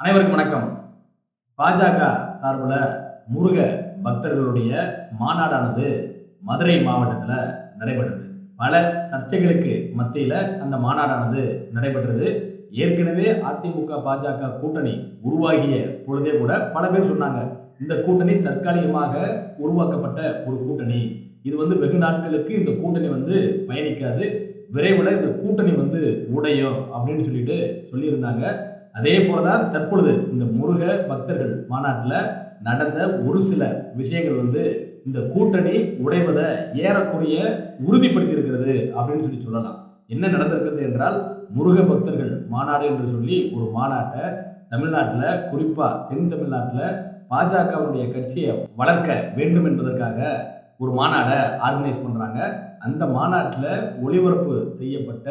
அனைவருக்கும் வணக்கம். பாஜக சார்பில் முருக பக்தர்களுடைய மாநாடானது மதுரை மாவட்டத்தில் நடைபெற்றது. பல சர்ச்சைகளுக்கு மத்தியில் அந்த மாநாடானது நடைபெற்றது. ஏற்கனவே அதிமுக பாஜக கூட்டணி உருவாகிய பொழுதே கூட பல பேர் சொன்னாங்க இந்த கூட்டணி தற்காலிகமாக உருவாக்கப்பட்ட ஒரு கூட்டணி. இது வந்து வெகு நாட்களுக்கு இந்த கூட்டணி வந்து பயணிக்காது. விரைவில் இந்த கூட்டணி வந்து உடையும் அப்படின்னு சொல்லிட்டு சொல்லியிருந்தாங்க. அதே போலதான் தற்பொழுது இந்த முருக பக்தர்கள் மாநாட்டில் நடந்த ஒரு சில விஷயங்கள் வந்து இந்த கூட்டணி உடைவதை ஏறக்குறைய உறுதிப்படுத்தி இருக்கிறது அப்படின்னு சொல்லி சொல்லலாம். என்ன நடந்திருக்கிறது என்றால் முருக பக்தர்கள் மாநாடு என்று சொல்லி ஒரு மாநாட்டை தமிழ்நாட்டில் குறிப்பா தென் தமிழ்நாட்டில் பாஜகவுடைய கட்சியை வளர்க்க வேண்டும் என்பதற்காக ஒரு மாநாடை ஆர்கனைஸ் பண்றாங்க. அந்த மாநாட்டில் ஒளிபரப்பு செய்யப்பட்ட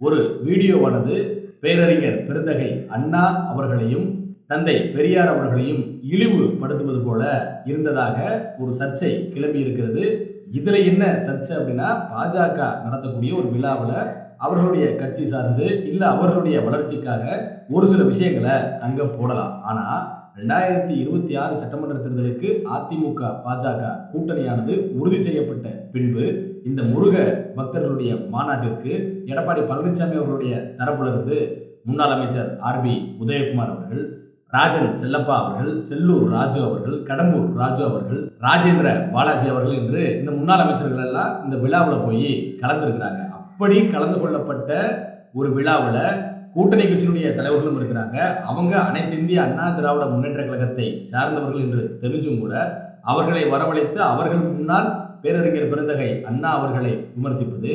ஒரு வீடியோவானது பேரறிஞர் பெருந்தகை அண்ணா அவர்களையும் தந்தை பெரியார் அவர்களையும் இழிவுபடுத்துவது போல இருந்ததாக ஒரு சர்ச்சை கிளம்பி இருக்கிறது. இதுல என்ன சர்ச்சை அப்படின்னா பாஜக நடத்தக்கூடிய ஒரு விழாவில் அவர்களுடைய கட்சி சார்ந்து இல்ல அவர்களுடைய வளர்ச்சிக்காக ஒரு சில விஷயங்களை அங்க போடலாம். ஆனா ரெண்டாயிரத்தி இருபத்தி ஆறு சட்டமன்ற தேர்தலுக்கு அதிமுக பாஜக கூட்டணியானது உறுதி செய்யப்பட்ட பின்பு இந்த முருக பக்தர்களுடைய மாநாட்டிற்கு எடப்பாடி பழனிசாமி அவர்களுடைய தரப்பிலிருந்து முன்னாள் அமைச்சர் ஆர் பி உதயகுமார் அவர்கள் ராஜன் செல்லப்பா அவர்கள் செல்லூர் ராஜு அவர்கள் கடம்பூர் ராஜு அவர்கள் ராஜேந்திர பாலாஜி அவர்கள் என்று இந்த முன்னாள் அமைச்சர்கள் எல்லாம் இந்த விழாவில் போய் கலந்துருக்கிறாங்க. அப்படி கலந்து கொள்ளப்பட்ட ஒரு விழாவில் கூட்டணி கட்சியினுடைய தலைவர்களும் இருக்கிறாங்க. அவங்க அனைத்து இந்திய அண்ணா திராவிட முன்னேற்ற கழகத்தை சார்ந்தவர்கள் என்று தெரிஞ்சும் கூட அவர்களை வரவழைத்து அவர்கள் முன்னால் பேரறிஞர் பெருந்தகை அண்ணா அவர்களை விமர்சிப்பது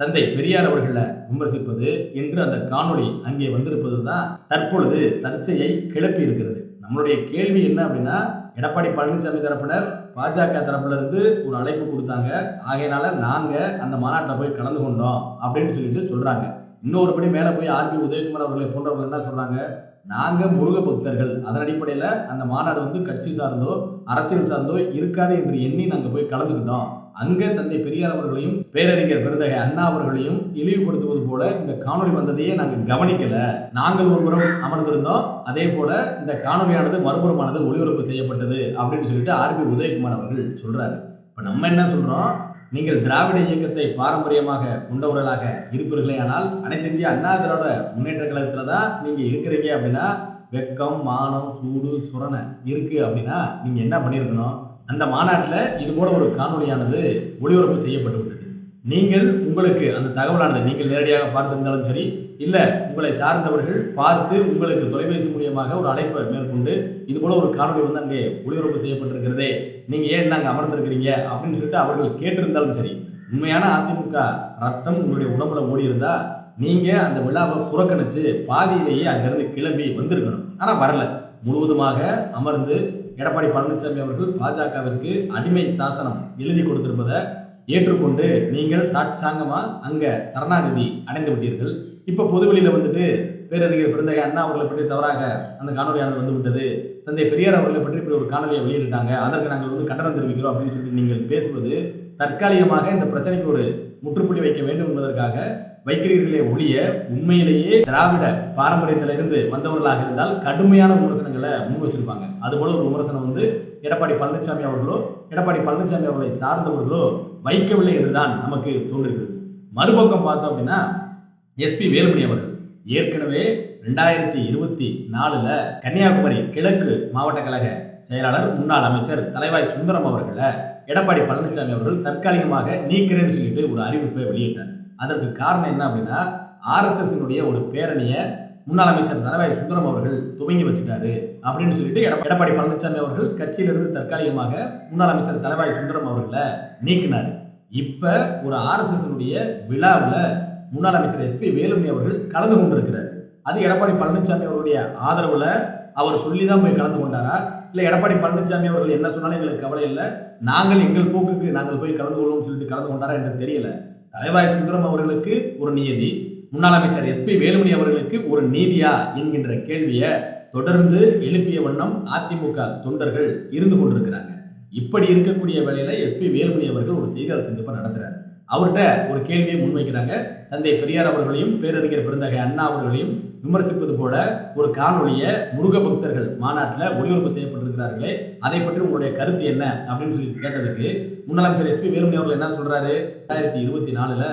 தந்தை பெரியார் அவர்களை விமர்சிப்பது என்று அந்த காணொளி அங்கே வந்திருப்பது தான் தற்பொழுது சர்ச்சையை கிளப்பி இருக்கிறது. நம்மளுடைய கேள்வி என்ன அப்படின்னா எடப்பாடி பழனிசாமி தரப்பினர் பாஜக தரப்புல இருந்து ஒரு அழைப்பு கொடுத்தாங்க. ஆகையினால நாங்க அந்த மாநாட்டில் போய் கலந்து கொண்டோம் அப்படின்னு சொல்லிட்டு சொல்றாங்க. இன்னொருபடி மேல போய் ஆர்பி உதயகுமார் அவர்களை போன்றவர்கள் என்ன சொல்றாங்க? நாங்க முருக பக்தர்கள். அதன் அடிப்படையில அந்த மாநாடு வந்து கட்சி சார்ந்தோ அரசியல் சார்ந்தோ இருக்காது என்று எண்ணி நாங்க போய் கலந்துக்கிட்டோம். அங்க தந்தை பெரியார் அவர்களையும் பேரறிஞர் பெருந்தகை அண்ணா அவர்களையும் இழிவுபடுத்துவது போல இந்த காணொலி வந்ததையே நாங்கள் கவனிக்கல. நாங்கள் ஒருபுறம் அமர்ந்திருந்தோம். அதே போல இந்த காணொலியானது மறுபுறமானது ஒளிபரப்பு செய்யப்பட்டது அப்படின்னு சொல்லிட்டு ஆர்பி உதயகுமார் அவர்கள் சொல்றாரு. இப்ப நம்ம என்ன சொல்றோம்? நீங்கள் திராவிட இயக்கத்தை பாரம்பரியமாக கொண்டவர்களாக இருப்பீர்களே ஆனால் அனைத்து இந்திய அண்ணா திராவிட முன்னேற்ற கழகத்துல தான் நீங்க இருக்கிறீங்க அப்படின்னா வெக்கம் மானம் சூடு சுரணை இருக்கு அப்படின்னா நீங்க என்ன பண்ணிருக்கணும்? அந்த மாநாட்டில் இது போல ஒரு காணொலியானது ஒளிபரப்பு செய்யப்பட்டு விட்டது. நீங்கள் உங்களுக்கு அந்த தகவலானது நீங்கள் நேரடியாக பார்த்திருந்தாலும் சரி இல்ல உங்களை சார்ந்தவர்கள் பார்த்து உங்களுக்கு தொலைபேசி மூலியமாக ஒரு அழைப்பை மேற்கொண்டு இது போல ஒரு காணொலி வந்து அங்கே ஒளிபரப்பு செய்யப்பட்டிருக்கிறதே. நீங்க ஏன் அங்கே அமர்ந்திருக்கிறீங்க? அப்படின்னு சொல்லிட்டு அவர்கள் கேட்டிருந்தாலும் சரி உண்மையான அதிமுக ரத்தம் உங்களுடைய உடம்புல ஓடி இருந்தா நீங்க அந்த விழாவை புறக்கணிச்சு பாதியிலேயே அங்கிருந்து கிளம்பி வந்திருக்கணும். ஆனா வரல. முழுவதுமாக அமர்ந்து எடப்பாடி பழனிசாமி அவர்கள் பாஜகவிற்கு அடிமை சாசனம் எழுதி கொடுத்திருப்பதை ஏற்றுக்கொண்டு நீங்கள் சாட்சாங்கமா அங்க சரணாகதி அடைந்து விட்டீர்கள். இப்ப பொதுவெளியில வந்துட்டு பேரறிஞர் பிறந்தகை அண்ணா அவர்களை பற்றி தவறாக அந்த காணொலியானது வந்து விட்டது. தந்தை பெரியார் அவர்களை பற்றி இப்படி ஒரு காணொலியை வெளியிட்டாங்க அதற்கு நாங்கள் வந்து கண்டனம் தெரிவிக்கிறோம் அப்படின்னு சொல்லி நீங்கள் பேசுவது தற்காலிகமாக இந்த பிரச்சனைக்கு ஒரு முற்றுப்புள்ளி வைக்க வேண்டும் என்பதற்காக வைக்கிறீர்களே ஒழிய உண்மையிலேயே திராவிட பாரம்பரியத்திலிருந்து வந்தவர்களாக இருந்தால் கடுமையான விமர்சனங்களை முன் வச்சிருப்பாங்க. அதுபோல ஒரு விமர்சனம் வந்து எடப்பாடி பழனிசாமி அவர்களோ எடப்பாடி பழனிசாமி அவர்களை சார்ந்தவர்களோ வைக்கவில்லை என்றுதான் நமக்கு தோன்றுகிறது. மறுபக்கம் பார்த்தோம் அப்படின்னா எஸ்பி வேலுமணி அவர்கள். ஏற்கனவே ரெண்டாயிரத்தி இருபத்தி நாலுல கன்னியாகுமரி கிழக்கு மாவட்ட கழக செயலாளர் முன்னாள் அமைச்சர் தலைவாய் சுந்தரம் அவர்களை எடப்பாடி பழனிசாமி அவர்கள் தற்காலிகமாக நீக்கிறேன்னு சொல்லிட்டு ஒரு அறிவிப்பை வெளியிட்டார். அதற்கு காரணம் என்ன அப்படின்னா ஆர்எஸ்எஸ்னுடைய ஒரு பேரணியை முன்னாள் அமைச்சர் தலைவாய் சுந்தரம் அவர்கள் துவங்கி வச்சுட்டாரு அப்படின்னு சொல்லிட்டு எடப்பாடி பழனிசாமி அவர்கள் கட்சியிலிருந்து தற்காலிகமாக முன்னாள் அமைச்சர் தலைவாய் சுந்தரம் அவர்களை நீக்கினார். இப்ப ஒரு ஆர்எஸ்எஸ் விழாவில் முன்னாள் அமைச்சர் எஸ்பி வேலுமணி அவர்கள் கலந்து கொண்டிருக்கிறார். அது எடப்பாடி பழனிசாமி அவருடைய ஆதரவுல அவர் சொல்லி தான் போய் கலந்து கொண்டாரா? இல்ல எடப்பாடி பழனிசாமி அவர்கள் என்ன சொன்னாலும் எங்களுக்கு கவலை இல்லை. நாங்கள் எங்கள் போக்குக்கு நாங்கள் போய் கலந்து கொள்வோம் சொல்லிட்டு கலந்து கொண்டாரா என்று தெரியல. தலைவாய் சுந்தரம் அவர்களுக்கு ஒரு நியதி முன்னாள் அமைச்சர் எஸ்பி வேலுமணி அவர்களுக்கு ஒரு நீதியா என்கின்ற கேள்வியை தொடர்ந்து எழுப்பிய வண்ணம் அதிமுக தொண்டர்கள் இருந்து கொண்டிருக்கிறாங்க. இப்படி இருக்கக்கூடிய வேளையில எஸ்பி வேலுமணி அவர்கள் ஒரு செய்தியாளர் சந்திப்பை நடத்துறாரு. அவர்கிட்ட ஒரு கேள்வியை முன்வைக்கிறாங்க. தந்தை பெரியார் அவர்களையும் பேரறிஞர் பெருந்தகை அண்ணா அவர்களையும் விமர்சிப்பது போல ஒரு காணொலிய முருக பக்தர்கள் மாநாட்டில் ஒளிபரப்பு செய்யப்பட்டிருக்கிறார்களே அதை பற்றி உங்களுடைய கருத்து என்ன அப்படின்னு சொல்லி கேட்டதுக்கு முன்னாள் அமைச்சர் எஸ்பி வேலுமணி அவர்கள் என்ன சொல்றாரு? ரெண்டாயிரத்தி இருபத்தி நாலுல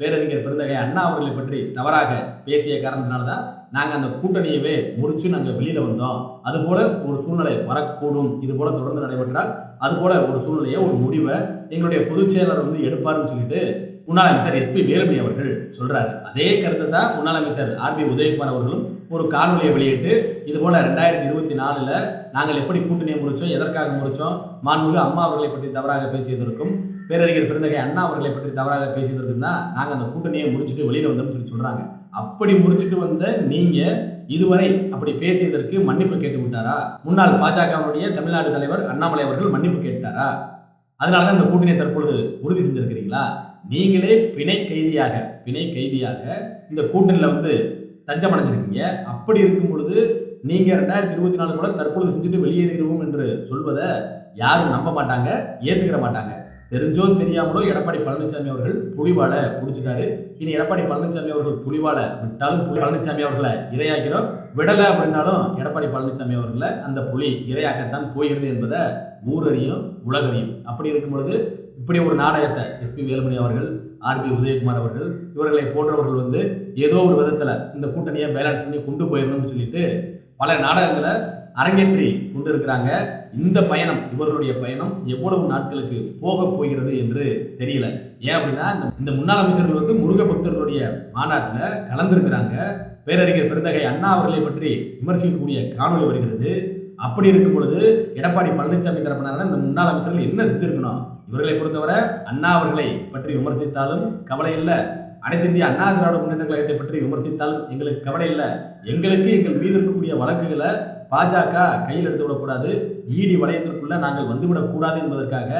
பேரறிஞர் பெருந்தகை அண்ணா அவர்களை பற்றி தவறாக பேசிய காரணத்தினால தான் நாங்கள் அந்த கூட்டணியவே முறிச்சு நாங்கள் வெளியில வந்தோம். அது போல ஒரு சூழ்நிலை வரக்கூடும். இது போல தொடர்ந்து நடைபெற்றால் அது போல ஒரு சூழ்நிலையை ஒரு முடிவை எங்களுடைய பொதுச் செயலர் வந்து எடுப்பார்னு சொல்லிட்டு முன்னாள் அமைச்சர் எஸ்பி வேலுமணி அவர்கள் சொல்றாரு. அதே கருத்தை தான் முன்னாள் அமைச்சர் ஆர் பி உதயகுமார் அவர்களும் ஒரு காணொலியை வெளியிட்டு இது போல ரெண்டாயிரத்தி இருபத்தி நாலுல நாங்கள் எப்படி கூட்டணியை முறிச்சோம் எதற்காக முறிச்சோம் மாண்புமிகு அம்மா அவர்களை பற்றி தவறாக பேசியதற்கும் பேரறிஞர் பெருந்தகை அண்ணா அவர்களை பற்றி தவறாக பேசியதற்கும் தான் நாங்கள் அந்த கூட்டணியை முடிச்சுட்டு வெளியில வந்தோம்னு சொல்லி சொல்றாங்க. அப்படி முடிச்சுட்டு வந்த நீங்க இதுவரை அப்படி பேசியதற்கு மன்னிப்பு கேட்டு விட்டாரா முன்னாள் பாஜகவுடைய தமிழ்நாடு தலைவர் அண்ணாமலை அவர்கள் மன்னிப்பு கேட்டாரா? அதனால தான் இந்த கூட்டணியை தற்பொழுது உறுதி செஞ்சிருக்கிறீங்களா? நீங்களே பிணை கைதியாக பிணை கைதியாக இந்த கூட்டணியில வந்து தஞ்சம் அடைஞ்சிருக்கீங்க. அப்படி இருக்கும் பொழுது நீங்க ரெண்டாயிரத்தி இருபத்தி நாலு கூட தற்பொழுது செஞ்சுட்டு வெளியேறிடுவோம் என்று சொல்வதை யாரும் நம்ப மாட்டாங்க ஏத்துக்கிற மாட்டாங்க. தெரிஞ்சோ தெரியாமலோ எடப்பாடி பழனிசாமி அவர்கள் புலிவாலை பிடிச்சிட்டாரு. இனி எடப்பாடி பழனிசாமி அவர்கள் புலிவாலை விட்டாலும் பழனிசாமி அவர்களை இரையாக்கிறோம் விடலை அப்படின்னாலும் எடப்பாடி பழனிசாமி அவர்களை அந்த புலி இரையாக்கத்தான் போகிறது என்பதை ஊரறியும் உலகறியும். அப்படி இருக்கும் பொழுது இப்படி ஒரு நாடகத்தை எஸ்பி வேலுமணி அவர்கள் ஆர்பி உதயகுமார் அவர்கள் இவர்களை போன்றவர்கள் வந்து ஏதோ ஒரு விதத்துல இந்த கூட்டணியை பேலன்ஸ் பண்ணி கொண்டு போயிடணும்னு சொல்லிட்டு பல நாடகங்களை அரங்கேற்றி கொண்டு இருக்கிறாங்க. இந்த பயணம் இவர்களுடைய பயணம் எவ்வளவு நாட்களுக்கு போக போகிறது என்று தெரியல. ஏன் அப்படின்னா இந்த- முன்னாள் அமைச்சர்கள் வந்து முருக பக்தர்களுடைய மாநாட்டில் கலந்திருக்கிறாங்க. பேரறிஞர் பெருந்தகை அண்ணா அவர்களை பற்றி விமர்சிக்கக்கூடிய காணொலி வருகிறது. அப்படி இருக்கும் பொழுது எடப்பாடி பழனிசாமி தரப்பினால இந்த முன்னாள் அமைச்சர்கள் என்ன செஞ்சிருக்கணும்? இவர்களை பொறுத்தவரை அண்ணா அவர்களை பற்றி விமர்சித்தாலும் கவலை இல்லை. அனைத்து இந்திய அண்ணா திராவிட முன்னேற்ற கழகத்தை பற்றி விமர்சித்தாலும் எங்களுக்கு கவலை இல்லை. எங்களுக்கு எங்கள் மீது இருக்கக்கூடிய வழக்குகளை பாஜக கையில் எடுத்து விடக்கூடாது. ஈடி வளையத்திற்குள்ள நாங்கள் வந்துவிடக் கூடாது என்பதற்காக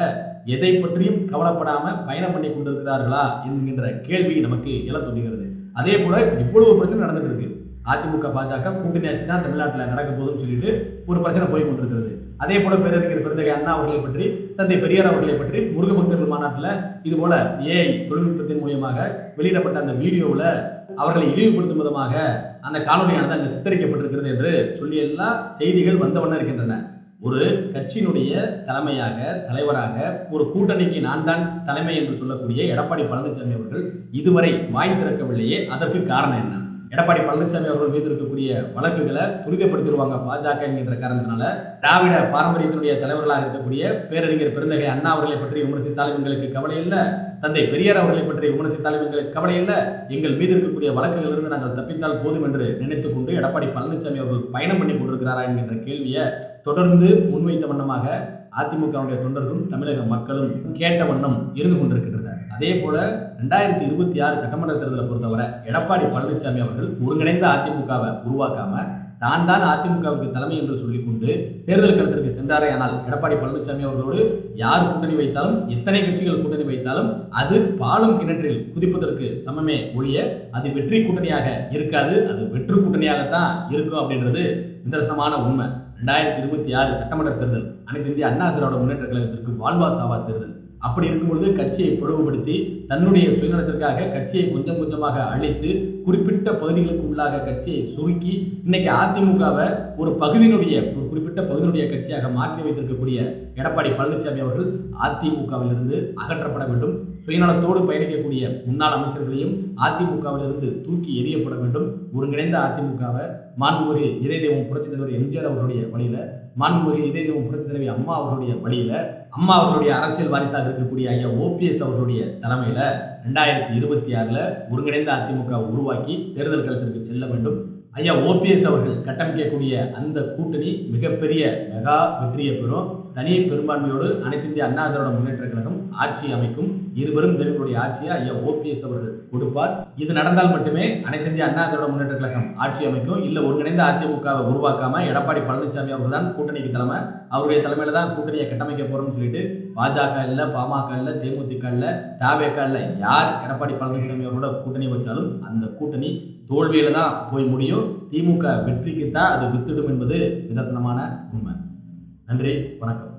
எதை பற்றியும் கவலைப்படாம பயணம் பண்ணி கொண்டிருக்கிறார்களா என்கின்ற கேள்வி நமக்கு எழத் துணிகிறது அதே போல இவ்வளவு பிரச்சனை நடந்துட்டு இருக்கு. அதிமுக பாஜக கூட்டணி ஆட்சி தான் தமிழ்நாட்டில் நடக்க போதுன்னு சொல்லிட்டு ஒரு பிரச்சனை போய் கொண்டிருக்கிறது. அதே போல பேரறிஞர் பெருந்தகை அண்ணா அவர்களை பற்றி தந்தை பெரியார் அவர்களை பற்றி முருக பக்தர்கள் மாநாட்டில் இது போல ஏஐ தொழில்நுட்பத்தின் மூலியமாக வெளியிடப்பட்ட அந்த வீடியோவில் அவர்களை இழிவுபடுத்தும் விதமாக அந்த காணொலியானது அங்கே சித்தரிக்கப்பட்டிருக்கிறது என்று சொல்லி எல்லாம் செய்திகள் வந்தவண்ண இருக்கின்றன. ஒரு கட்சியினுடைய தலைமையாக தலைவராக ஒரு கூட்டணிக்கு நான் தான் தலைமை என்று சொல்லக்கூடிய எடப்பாடி பழனிசாமி அவர்கள் இதுவரை வாய் திறக்கவில்லையே அதற்கு காரணம் என்ன? எடப்பாடி பழனிசாமி அவர்கள் மீது இருக்கக்கூடிய வழக்குகளை துரிதப்படுத்திடுவாங்க பாஜக என்கின்ற காரணத்தினால திராவிட பாரம்பரியத்தினுடைய தலைவர்களாக இருக்கக்கூடிய பேரறிஞர் பெருந்தகை அண்ணா அவர்களை பற்றி விமர்சித்தாலும் எங்களுக்கு கவலை இல்லை. தந்தை பெரியார் அவர்களை பற்றி விமர்சித்தாலும் எங்களுக்கு கவலை இல்லை. எங்கள் மீது இருக்கக்கூடிய வழக்குகளிலிருந்து நாங்கள் தப்பித்தால் போதும் என்று நினைத்துக் கொண்டு எடப்பாடி பழனிசாமி அவர்கள் பயணம் பண்ணி கொண்டிருக்கிறாரா என்கின்ற கேள்வியை தொடர்ந்து முன்வைத்த வண்ணமாக அதிமுகவுடைய தொண்டர்களும் தமிழக மக்களும் கேட்ட வண்ணம் இருந்து கொண்டிருக்கின்றனர். அதே போல ரெண்டாயிரத்தி இருபத்தி ஆறு சட்டமன்ற தேர்தலை பொறுத்தவரை எடப்பாடி பழனிசாமி அவர்கள் ஒருங்கிணைந்த அதிமுகவை உருவாக்காம தான் தான் அதிமுகவுக்கு தலைமை என்று சொல்லிக்கொண்டு தேர்தல் களத்திற்கு சென்றாரே. ஆனால் எடப்பாடி பழனிசாமி அவர்களோடு யார் கூட்டணி வைத்தாலும் எத்தனை கட்சிகள் கூட்டணி வைத்தாலும் அது பாலும் கிணற்றில் குதிப்பதற்கு சமமே ஒழிய அது வெற்றி கூட்டணியாக இருக்காது. அது வெற்று கூட்டணியாகத்தான் இருக்கும் அப்படின்றது நிதர்சனமான உண்மை. ரெண்டாயிரத்தி இருபத்தி ஆறு சட்டமன்ற தேர்தல் அனைத்து இந்திய அண்ணா திராவிட முன்னேற்ற கழகத்திற்கு வாழ்வா சாவா தேர்தல். அப்படி இருக்கும்பொழுது கட்சியை பிளவுபடுத்தி தன்னுடைய சுயநலத்திற்காக கட்சியை கொஞ்சம் கொஞ்சமாக அழித்து குறிப்பிட்ட பகுதிகளுக்கு உள்ளாக கட்சியை சுருக்கி இன்னைக்கு அதிமுகவை ஒரு பகுதியினுடைய ஒரு குறிப்பிட்ட பகுதியினுடைய கட்சியாக மாற்றி வைத்திருக்கக்கூடிய எடப்பாடி பழனிசாமி அவர்கள் அதிமுகவிலிருந்து அகற்றப்பட வேண்டும். சுயநலத்தோடு பயணிக்கக்கூடிய முன்னாள் அமைச்சர்களையும் அதிமுகவிலிருந்து தூக்கி எறியப்பட வேண்டும். ஒருங்கிணைந்த அதிமுகவை மாண்புமிகு இதய தெய்வம் புரட்சி தலைவர் எம்ஜிஆர் அவர்களுடைய வழியில மாண்புமிகு இதய தெய்வம் புரட்சி தலைவி அம்மா அவர்களுடைய வழியில அம்மா அவர்களுடைய அரசியல் வாரிசாக இருக்கக்கூடிய ஐயா ஓபிஎஸ் அவர்களுடைய தலைமையில ரெண்டாயிரத்தி இருபத்தி ஆறுல ஒருங்கிணைந்த அதிமுக உருவாக்கி தேர்தல் களத்திற்கு செல்ல வேண்டும். ஐயா ஓபிஎஸ் அவர்கள் கட்டமைக்கக்கூடிய அந்த கூட்டணி மிகப்பெரிய மெகா வெற்றியை பெறும். தனி பெரும்பான்மையோடு அனைத்து இந்திய அண்ணா திராவிட முன்னேற்ற கழகம் ஆட்சி அமைக்கும் இருவரும் தெலுங்குடைய ஆட்சியை ஐயா ஓபிஎஸ் அவர்கள் கொடுப்பார். இது நடந்தால் மட்டுமே அனைத்து இந்திய அண்ணா திராவிட முன்னேற்ற கழகம் ஆட்சி அமைக்கும். இல்ல ஒருங்கிணைந்த அதிமுகவை உருவாக்காம எடப்பாடி பழனிசாமி அவர்கள் தான் கூட்டணிக்கு தலைமை. அவருடைய தலைமையில தான் கூட்டணியை கட்டமைக்க போறோம்னு சொல்லிட்டு பாஜக இல்ல பாமக இல்ல தேமுதிக இல்ல தாவேக இல்ல யார் எடப்பாடி பழனிசாமி அவரோட கூட்டணி வச்சாலும் அந்த கூட்டணி தோல்வியில தான் போய் முடியும். திமுக வெற்றிக்கு தான் அது வித்திடும் என்பது நிதர்சனமான உண்மை. நன்றி வணக்கம்.